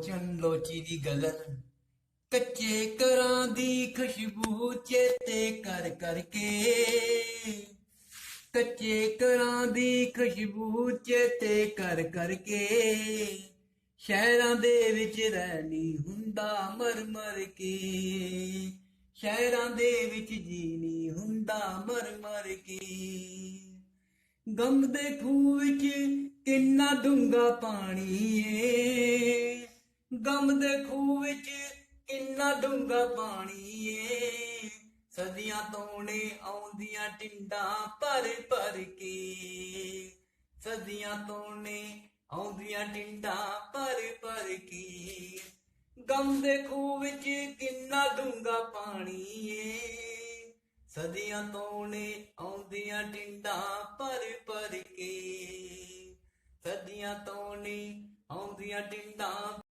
ਲੋਚਨ ਲੋਚੀ ਦੀ ਗਜ਼ਲ ਕੱਚੇ ਕਰਾਂ ਦੀ ਖੁਸ਼ਬੂ ਚੇਤੇ ਕਰ ਕਰਕੇ। ਕੱਚੇ ਕਰਾਂ ਦੀ ਖੁਸ਼ਬੂ ਚੇਤੇ ਕਰ ਕਰਕੇ। ਸ਼ਹਿਰਾਂ ਦੇ ਵਿੱਚ ਰਹਿਣੀ ਹੁੰਦਾ ਮਰ ਮਰ ਕੇ। ਸ਼ਹਿਰਾਂ ਦੇ ਵਿੱਚ ਜੀਣੀ ਹੁੰਦਾ ਮਰ ਮਰ ਕੇ। ਗਮ ਦੇ ਖੂਹ ਵਿੱਚ ਕਿੰਨਾ ਡੂੰਗਾ ਪਾਣੀ ਏ। ਗਮ ਦੇ ਖੂਹ ਵਿੱਚ ਕਿੰਨਾ ਡੂੰਗਾ ਪਾਣੀ ਏ। ਸਦੀਆਂ ਤੋਂ ਆਉਂਦੀਆਂ ਟਿੰਡਾਂ ਭਰ ਭਰ ਕੇ। ਸਦੀਆਂ ਤੋਂ ਆਉਂਦੀਆਂ ਟਿੰਡਾਂ ਭਰ ਭਰ ਕੇ। ਗਮ ਦੇ ਖੂਹ ਵਿੱਚ ਕਿੰਨਾ ਡੂੰਗਾ ਪਾਣੀ ਏ। ਸਦੀਆਂ ਤੋਂ ਆਉਂਦੀਆਂ ਟਿੰਡਾਂ ਭਰ ਭਰ ਕੇ। ਸਦੀਆਂ ਤੋਂ ਆਉਂਦੀਆਂ ਟਿੰਡਾਂ